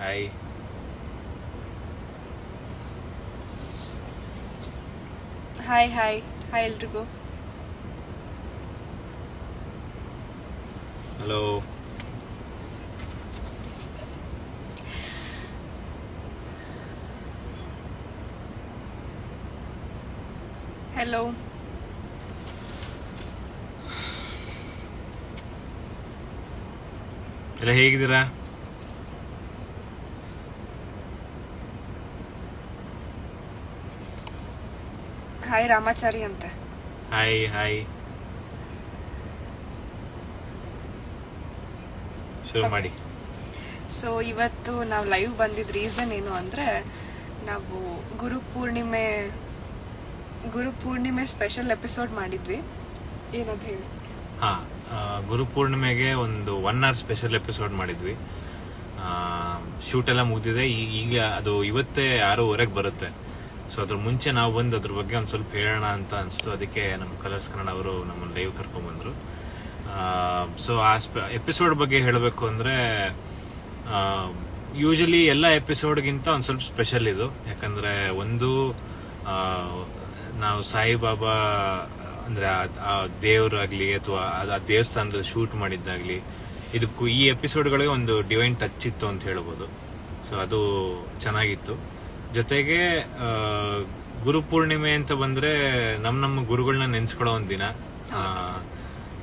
Hi hi hi hi ಎಲ್ರಿಗೂ hello hello ಎಲ್ಲ ಹೇಗಿದ್ದೀರಾ? ಹಾಯ್ ರಾಮಾಚಾರಿ ಅಂತ. ಹಾಯ್ ಹಾಯ್ ಶುರು ಮಾಡಿ. ಸೊ ಇವತ್ತು ನಾವು ಲೈವ್ ಬಂದಿದ್ದ ರೀಸನ್ ಏನು ಅಂದರೆ ನಾವು ಗುರು ಪೂರ್ಣಿಮೆ ಗುರು ಪೂರ್ಣಿಮೆ ಸ್ಪೆಷಲ್ ಎಪಿಸೋಡ್ ಮಾಡಿದ್ವಿ. ಏನಂತ ಹೇಳಿ. ಹಾ ಗುರು ಪೂರ್ಣಿಮೆಗೆ ಒಂದು ಒನ್ ಅವರ್ ಸ್ಪೆಷಲ್ ಎಪಿಸೋಡ್ ಮಾಡಿದ್ವಿ. ಶೂಟ್ ಎಲ್ಲ ಮುಗಿದಿದೆ. ಈಗ ಅದು ಇವತ್ತೇ ಆರೂವರೆಗೆ ಬರುತ್ತೆ. ಸೊ ಅದ್ರ ಮುಂಚೆ ನಾವು ಬಂದು ಅದ್ರ ಬಗ್ಗೆ ಒಂದು ಸ್ವಲ್ಪ ಹೇಳೋಣ ಅಂತ ಅನಿಸ್ತು. ಅದಕ್ಕೆ ನಮ್ಮ ಕಲರ್ಸ್ ಕನ್ನಡ ಅವರು ನಮ್ಮನ್ನು ಲೈವ್ ಕರ್ಕೊಂಡ್ಬಂದ್ರು ಸೊ ಆ ಎಪಿಸೋಡ್ ಬಗ್ಗೆ ಹೇಳಬೇಕು ಅಂದರೆ ಯೂಶಲಿ ಎಲ್ಲ ಎಪಿಸೋಡ್ಗಿಂತ ಒಂದು ಸ್ವಲ್ಪ ಸ್ಪೆಷಲ್ ಇದು. ಯಾಕಂದ್ರೆ ಒಂದು ನಾವು ಸಾಯಿಬಾಬಾ ಅಂದ್ರೆ ಆ ದೇವರಾಗ್ಲಿ ಅಥವಾ ಆ ದೇವಸ್ಥಾನದಲ್ಲಿ ಶೂಟ್ ಮಾಡಿದ್ದಾಗಲಿ, ಇದಕ್ಕೂ ಈ ಎಪಿಸೋಡ್ಗಳಿಗೆ ಒಂದು ಡಿವೈನ್ ಟಚ್ ಇತ್ತು ಅಂತ ಹೇಳ್ಬೋದು. ಸೊ ಅದು ಚೆನ್ನಾಗಿತ್ತು. ಜೊತೆಗೆ ಗುರು ಗುರುಪೂರ್ಣಿಮೆ ಅಂತ ಬಂದ್ರೆ ನಮ್ಮ ನಮ್ಮ ಗುರುಗಳನ್ನ ನೆನ್ಸ್ಕೊಳ್ಳೋ ಒಂದು ದಿನ.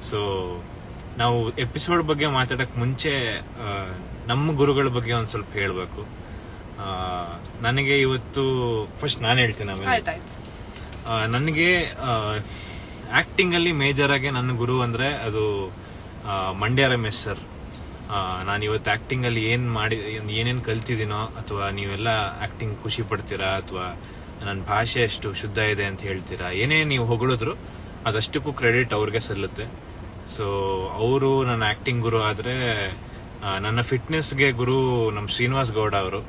ಸೊ ನಾವು ಎಪಿಸೋಡ್ ಬಗ್ಗೆ ಮಾತಾಡಕ್ ಮುಂಚೆ ನಮ್ಮ ಗುರುಗಳ ಬಗ್ಗೆ ಒಂದ್ ಸ್ವಲ್ಪ ಹೇಳಬೇಕು. ನನಗೆ ಇವತ್ತು ಫಸ್ಟ್ ನಾನು ಹೇಳ್ತೀನಿ ಆಮೇಲೆ. ನನಗೆ ಆಕ್ಟಿಂಗ್ ಅಲ್ಲಿ ಮೇಜರ್ ಆಗಿ ನನ್ನ ಗುರು ಅಂದ್ರೆ ಅದು ಮಂಡ್ಯ ರಮೇಶ್ ಸರ್ ನಾನು ಇವತ್ತು ಆಕ್ಟಿಂಗ್ ಅಲ್ಲಿ ಏನ್ ಮಾಡಿ, ಏನೇನು ಕಲ್ತಿದ್ದೀನೋ ಅಥವಾ ನೀವೆಲ್ಲ ಆ್ಯಕ್ಟಿಂಗ್ ಖುಷಿ ಪಡ್ತೀರಾ ಅಥವಾ ನನ್ನ ಭಾಷೆ ಎಷ್ಟು ಶುದ್ಧ ಇದೆ ಅಂತ ಹೇಳ್ತೀರಾ, ಏನೇ ನೀವು ಹೊಗಳಿದ್ರು ಅದಷ್ಟಕ್ಕೂ ಕ್ರೆಡಿಟ್ ಅವ್ರಿಗೆ ಸಲ್ಲುತ್ತೆ. ಸೊ ಅವರು ನನ್ನ ಆ್ಯಕ್ಟಿಂಗ್ ಗುರು ಆದ್ರೆ ನನ್ನ ಫಿಟ್ನೆಸ್ಗೆ ಗುರು ನಮ್ಮ ಶ್ರೀನಿವಾಸ್ ಗೌಡ ಅವರು.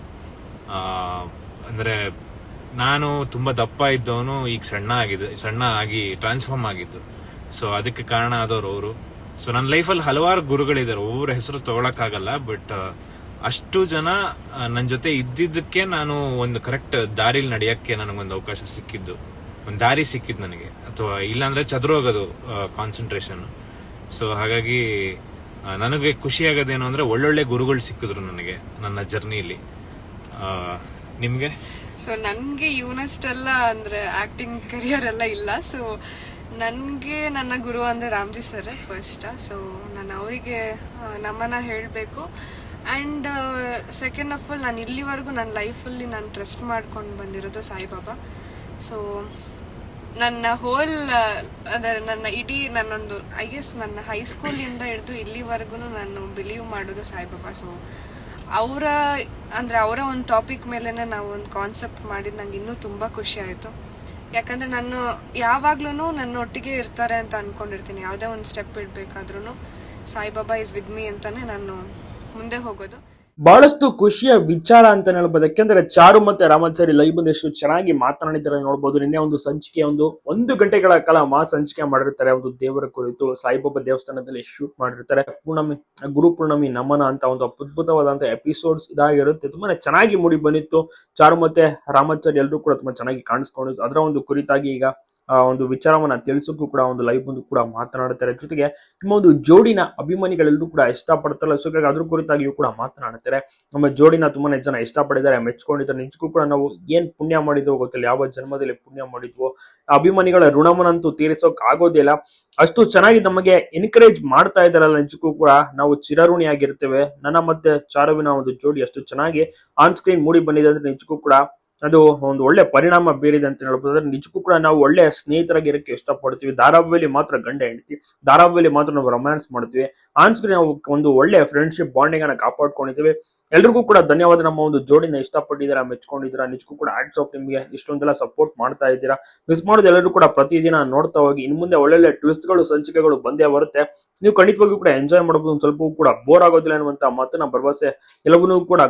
ಅಂದ್ರೆ ನಾನು ತುಂಬಾ ದಪ್ಪ ಇದ್ದವನು ಈಗ ಸಣ್ಣ ಆಗಿದ್ದು ಸಣ್ಣ ಆಗಿ ಟ್ರಾನ್ಸ್ಫಾರ್ಮ್ ಆಗಿದ್ದು. ಸೊ ಅದಕ್ಕೆ ಕಾರಣ ಆದವರು ಅವರು. ಸೊ ನನ್ನ ಲೈಫಲ್ಲಿ ಹಲವಾರು ಗುರುಗಳಿದ್ದಾರೆ ಒಬ್ಬರ ಹೆಸರು ತಗೊಳಕ್ಕಾಗಲ್ಲ ಬಟ್ ಅಷ್ಟು ಜನ ನನ್ನ ಜೊತೆ ಇದ್ದಿದ್ದಕ್ಕೆ ನಾನು ಒಂದು ಕರೆಕ್ಟ್ ದಾರಿಲಿ ನಡೆಯೋಕ್ಕೆ ನನಗೊಂದು ಅವಕಾಶ ಸಿಕ್ಕಿದ್ದು. ಒಂದು ದಾರಿ ಸಿಕ್ಕಿದ್ದು ನನಗೆ. ಅಥವಾ ಇಲ್ಲಾಂದ್ರೆ ಚದುರೋಗೋದು ಕಾನ್ಸಂಟ್ರೇಷನ್ ಸೊ ಹಾಗಾಗಿ ನನಗೆ ಖುಷಿಯಾಗೋದೇನು ಅಂದರೆ ಒಳ್ಳೊಳ್ಳೆ ಗುರುಗಳು ಸಿಕ್ಕಿದ್ರು ನನಗೆ ನನ್ನ ಜರ್ನಿಲಿ ನಿಮಗೆ? ಸೊ ನನಗೆ ಇವನಷ್ಟೆಲ್ಲ ಅಂದರೆ ಆ್ಯಕ್ಟಿಂಗ್ ಕರಿಯರ್ ಎಲ್ಲ ಇಲ್ಲ. ಸೊ ನನಗೆ ನನ್ನ ಗುರು ಅಂದರೆ ರಾಮ್ಜಿ ಸರ್ ಫಸ್ಟ್ ಸೊ ನಾನು ಅವರಿಗೆ ನಮ್ಮನ್ನ ಹೇಳಬೇಕು. ಆ್ಯಂಡ್ ಸೆಕೆಂಡ್ ಆಫ್ ಆಲ್ ನಾನು ಇಲ್ಲಿವರೆಗೂ ನನ್ನ ಲೈಫಲ್ಲಿ ನಾನು ಟ್ರಸ್ಟ್ ಮಾಡ್ಕೊಂಡು ಬಂದಿರೋದು ಸಾಯಿಬಾಬಾ. ಸೊ ನನ್ನ ಹೋಲ್ ಅಂದರೆ ನನ್ನ ಇಡೀ ನನ್ನೊಂದು ಐ ಗೆಸ್ ನನ್ನ ಹೈಸ್ಕೂಲಿಂದ ಹಿಡಿದು ಇಲ್ಲಿವರೆಗೂ ನಾನು ಬಿಲೀವ್ ಮಾಡೋದು ಸಾಯಿಬಾಬಾ. ಸೊ ಅವರ, ಅಂದರೆ ಅವರ ಒಂದು ಟಾಪಿಕ್ ಮೇಲೇ ನಾವು ಒಂದು ಕಾನ್ಸೆಪ್ಟ್ ಮಾಡಿದ್ದು ನಂಗೆ ಇನ್ನೂ ತುಂಬ ಖುಷಿ ಆಯಿತು. ಯಾಕಂದರೆ ನಾನು ಯಾವಾಗ್ಲೂ ನನ್ನ ಒಟ್ಟಿಗೆ ಇರ್ತಾರೆ ಅಂತ ಅನ್ಕೊಂಡಿರ್ತೀನಿ. ಯಾವುದೇ ಒಂದು ಸ್ಟೆಪ್ ಇಡಬೇಕಾದ್ರೂ ಸಾಯಿಬಾಬಾ ಇಸ್ ವಿತ್ ಮೀ ಅಂತಾನೆ ನಾನು ಮುಂದೆ ಹೋಗೋದು. ಬಹಳಷ್ಟು ಖುಷಿಯ ವಿಚಾರ ಅಂತ ಹೇಳ್ಬೋದು. ಯಾಕೆಂದ್ರೆ ಚಾರು ಮತ್ತೆ ರಾಮಾಚಾರಿ ಲೈವ್ ಬಂದು ಎಷ್ಟು ಚೆನ್ನಾಗಿ ಮಾತನಾಡಿದ್ದಾರೆ ನೋಡ್ಬೋದು. ನಿನ್ನೆ ಒಂದು ಸಂಚಿಕೆ, ಒಂದು ಒಂದು ಗಂಟೆಗಳ ಕಾಲ ಮಾ ಸಂಚಿಕೆ ಮಾಡಿರ್ತಾರೆ. ಒಂದು ದೇವರ ಕುರಿತು ಸಾಯಿಬಾಬಾ ದೇವಸ್ಥಾನದಲ್ಲಿ ಶೂಟ್ ಮಾಡಿರ್ತಾರೆ. ಪೂರ್ಣಮಿ, ಗುರು ಪೂರ್ಣಮಿ ನಮನ ಅಂತ ಒಂದು ಅದ್ಭುತವಾದಂತ ಎಪಿಸೋಡ್ಸ್ ಇದಾಗಿರುತ್ತೆ. ತುಂಬಾನೇ ಚೆನ್ನಾಗಿ ಮೂಡಿ ಬಂದಿತ್ತು. ಚಾರು ಮತ್ತೆ ರಾಮಾಚಾರಿ ಎಲ್ಲರೂ ಕೂಡ ತುಂಬಾ ಚೆನ್ನಾಗಿ ಕಾಣಿಸ್ಕೊಂಡಿತ್ತು ಅದರ ಒಂದು ಕುರಿತಾಗಿ ಈಗ ಒಂದು ವಿಚಾರವನ್ನ ತಿಳಿಸೋಕ್ಕೂ ಕೂಡ, ಒಂದು ಲೈವ್ ಬಂದು ಕೂಡ ಮಾತನಾಡುತ್ತಾರೆ ಜೊತೆಗೆ ನಿಮ್ಮ ಒಂದು ಜೋಡಿನ ಅಭಿಮಾನಿಗಳೆಲ್ಲರೂ ಕೂಡ ಇಷ್ಟಪಡ್ತಾರಲ್ಲ. ಸೊ ಹಾಗಾಗಿ ಅದ್ರ ಕುರಿತಾಗಿಯೂ ಕೂಡ ಮಾತನಾಡುತ್ತಾರೆ ನಮ್ಮ ಜೋಡಿನ ತುಂಬಾನೇ ಜನ ಇಷ್ಟಪಡಿದ್ದಾರೆ ಮೆಚ್ಕೊಂಡಿದ್ದಾರೆ. ನಿಜಕ್ಕೂ ಕೂಡ ನಾವು ಏನ್ ಪುಣ್ಯ ಮಾಡಿದ್ವೋ ಗೊತ್ತಿಲ್ಲ. ಯಾವ ಜನ್ಮದಲ್ಲಿ ಪುಣ್ಯ ಮಾಡಿದ್ವೋ ಆ ಅಭಿಮಾನಿಗಳ ಋಣವನ್ನಂತೂ ತೀರಿಸೋಕ್ ಆಗೋದಿಲ್ಲ ಅಷ್ಟು ಚೆನ್ನಾಗಿ ನಮಗೆ ಎನ್ಕರೇಜ್ ಮಾಡ್ತಾ ಇದ್ದಾರಲ್ಲ. ನಿಜಕ್ಕೂ ಕೂಡ ನಾವು ಚಿರಋಣಿಯಾಗಿರ್ತೇವೆ. ನನ್ನ ಮತ್ತೆ ಚಾರುವಿನ ಒಂದು ಜೋಡಿ ಅಷ್ಟು ಚೆನ್ನಾಗಿ ಆನ್ ಸ್ಕ್ರೀನ್ ಮೂಡಿ ಬಂದಿದೆ ಅಂದ್ರೆ ನಿಜಕ್ಕೂ ಕೂಡ ಅದು ಒಂದು ಒಳ್ಳೆ ಪರಿಣಾಮ ಬೀರಿದೆ ಅಂತ ಹೇಳ್ಬೋದು ನಿಜಕ್ಕೂ ಕೂಡ ನಾವು ಒಳ್ಳೆ ಸ್ನೇಹಿತರಾಗಿ ಇರೋಕೆ ಇಷ್ಟ ಇಷ್ಟಪಡ್ತೀವಿ. ಧಾರಾವಾಹಿಯಲ್ಲಿ ಮಾತ್ರ ಗಂಡ ಹೆಂಡತಿ, ಧಾರಾವಾಹಿಯಲ್ಲಿ ಮಾತ್ರ ನಾವು ರೊಮ್ಯಾನ್ಸ್ ಮಾಡ್ತೀವಿ. ಆನ್ ಸ್ಕ್ರೀನ್ ನಾವು ಒಂದು ಒಳ್ಳೆ ಫ್ರೆಂಡ್ಶಿಪ್ ಬಾಂಡಿಂಗ್ ಅನ್ನ ಕಾಪಾಡ್ಕೊಂಡಿದ್ದೀವಿ. ಎಲ್ರಿಗೂ ಕೂಡ ಧನ್ಯವಾದ. ನಮ್ಮ ಒಂದು ಜೋಡಿನ ಇಷ್ಟಪಟ್ಟಿದ್ದೀರಾ, ಮೆಚ್ಕೊಂಡಿದ್ದೀರಾ, ನಿಜಕ್ಕೂ ಕೂಡ ಆಡ್ಸ್ ಆಫ್ ನಿಮಗೆ ಇಷ್ಟೊಂದೆಲ್ಲ ಸಪೋರ್ಟ್ ಮಾಡ್ತಾ ಇದ್ದೀರಾ. ಮಿಸ್ ಮಾಡೋದು ಎಲ್ಲರೂ ಕೂಡ ಪ್ರತಿದಿನ ನೋಡ್ತಾ ಹೋಗಿ. ಇನ್ ಮುಂದೆ ಒಳ್ಳೊಳ್ಳೆ ಟ್ವಿಸ್ಟ್ಗಳು ಸಂಚಿಕೆಗಳು ಬಂದೇ ಬರುತ್ತೆ. ನೀವು ಖಂಡಿತವಾಗಿಯೂ ಕೂಡ ಎಂಜಾಯ್ ಮಾಡಬಹುದು ಸ್ವಲ್ಪ ಕೂಡ ಬೋರ್ ಆಗೋದಿಲ್ಲ ಅನ್ನುವಂತ ಮಾತನ್ನ ಭರವಸೆ ಎಲ್ಲವನ್ನೂ ಕೂಡ